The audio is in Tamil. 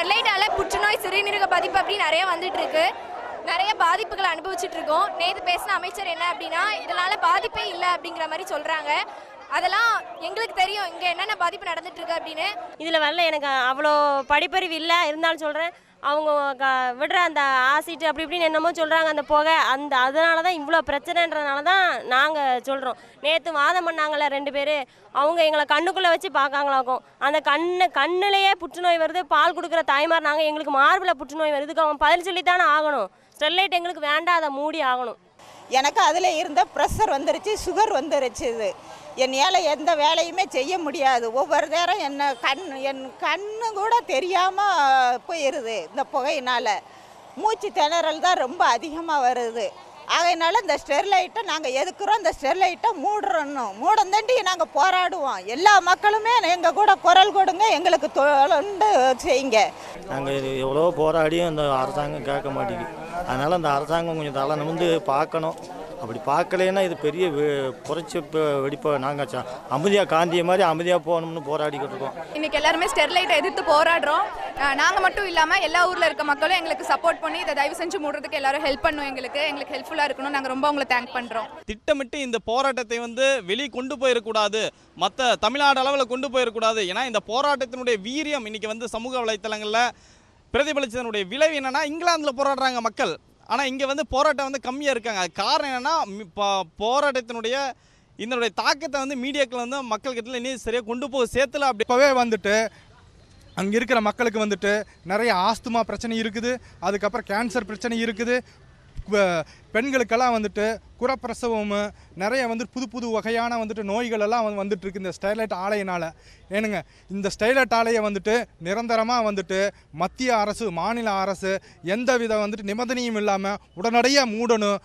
ஸ்டெர்லைட்டால புற்றுநோய் சிறுநீரக பாதிப்பு அப்படி நிறைய வந்துட்டு இருக்கு நிறைய பாதிப்புகளை அனுபவிச்சுட்டு இருக்கோம் நேற்று பேசின அமைச்சர் என்ன அப்படின்னா இதனால பாதிப்பே இல்லை அப்படிங்கிற மாதிரி சொல்றாங்க. அதெல்லாம் எங்களுக்கு தெரியும். இங்கே என்னென்ன பாதிப்பு நடந்துட்டு இருக்கு அப்படின்னு. இதில் வரல எனக்கு அவ்வளோ படிப்பறிவு இல்லை. இருந்தாலும் சொல்கிறேன் அவங்க க விடுற அந்த ஆசிட்டு அப்படி இப்படின்னு என்னமோ சொல்கிறாங்க அந்த புகை. அந்த அதனால தான் இவ்வளோ பிரச்சனைன்றதுனால தான் நாங்கள் சொல்கிறோம் நேற்று வாதம் பண்ணாங்களே ரெண்டு பேர். அவங்க எங்களை கண்ணுக்குள்ளே வச்சு பார்க்காங்களாக்கும். அந்த கண்ணு கண்ணுலேயே புற்றுநோய் வருது. பால் கொடுக்குற தாய்மார் நாங்கள் எங்களுக்கு மார்பில் புற்றுநோய் வருது. அவன் பதில் சொல்லித்தானே ஆகணும். ஸ்டெர்லைட் எங்களுக்கு வேண்டாம். அதை மூடி ஆகணும். எனக்கு அதில் இருந்த ப்ரெஷர் வந்துருச்சு சுகர் வந்துருச்சு இது. என்னால் எந்த வேலையுமே செய்ய முடியாது. ஒவ்வொரு நேரம் என்ன கண் என் கண்ணு கூட தெரியாமல் போயிடுது இந்த புகையினால். மூச்சு திணறல் தான் ரொம்ப அதிகமாக வருது. ஆகையினால இந்த ஸ்டெர்லைட்டை நாங்கள் எதுக்குறோம்? இந்த ஸ்டெர்லைட்டை மூடுறணும் மூடந்தாண்டி நாங்கள் போராடுவோம். எல்லா மக்களுமே எங்கள் கூட குரல் கொடுங்க எங்களுக்கு தொண்டு செய்யுங்க. நாங்கள் இது எவ்வளோ போராடியும் இந்த அரசாங்கம் கேட்க மாட்டேங்குது. அதனால் அந்த அரசாங்கம் கொஞ்சம் தலை நிமிந்து பார்க்கணும். அப்படி பார்க்கலைன்னா இது பெரிய புரட்சி இப்போ வெடிப்பை நாங்கள் அமைதியாக காந்திய மாதிரி அமைதியாக போகணும்னு போராடிக்கிட்டு இருக்கோம். இன்னைக்கு எல்லாருமே ஸ்டெர்லைட்டை எதிர்த்து போராடுறோம். அஹ் நாங்க மட்டும் இல்லாம எல்லா ஊர்ல இருக்க மக்களும் எங்களுக்கு சப்போர்ட் பண்ணி இதை தயவு செஞ்சு மூடுறதுக்கு எல்லாரும் ஹெல்ப் பண்ணும் எங்களுக்கு. எங்களுக்கு ஹெல்ப்ஃபுல்லா இருக்கணும். நாங்க ரொம்ப உங்களை தேங்க் பண்றோம். திட்டமிட்டு இந்த போராட்டத்தை வந்து வெளியே கொண்டு போயிடக்கூடாது மற்ற தமிழ்நாடு அளவில் கொண்டு போயிடக்கூடாது ஏன்னா இந்த போராட்டத்தினுடைய வீரியம் இன்னைக்கு வந்து சமூக வலைத்தளங்களில் பிரதிபலிச்சதனுடைய விளைவு என்னன்னா இங்கிலாந்தில் போராடுறாங்க மக்கள். ஆனால் இங்கே வந்து போராட்டம் வந்து கம்மியாக இருக்காங்க. அது காரணம் என்னென்னா இப்போ போராட்டத்தினுடைய இதனுடைய தாக்கத்தை வந்து மீடியாக்கள் வந்து மக்கள்கிட்ட இன்னும் சரியாக கொண்டு போய் சேர்த்துல அப்படி. இப்போவே வந்துட்டு அங்கே இருக்கிற மக்களுக்கு வந்துட்டு நிறைய ஆஸ்துமா பிரச்சனை இருக்குது. அதுக்கப்புறம் கேன்சர் பிரச்சனை இருக்குது. பெண்களுக்கெல்லாம் வந்துட்டு குறப்பிரசவம் நிறைய வந்துட்டு புது புது வகையான வந்துட்டு நோய்கள் எல்லாம் வந்து வந்துட்டுருக்கு இந்த ஸ்டைலைட் ஆலையினால். ஏனுங்க இந்த ஸ்டைலைட் ஆலையை வந்துட்டு நிரந்தரமாக வந்துட்டு மத்திய அரசு மாநில அரசு எந்த வித வந்துட்டு நிபந்தனையும் இல்லாமல் உடனடியாக மூடணும்.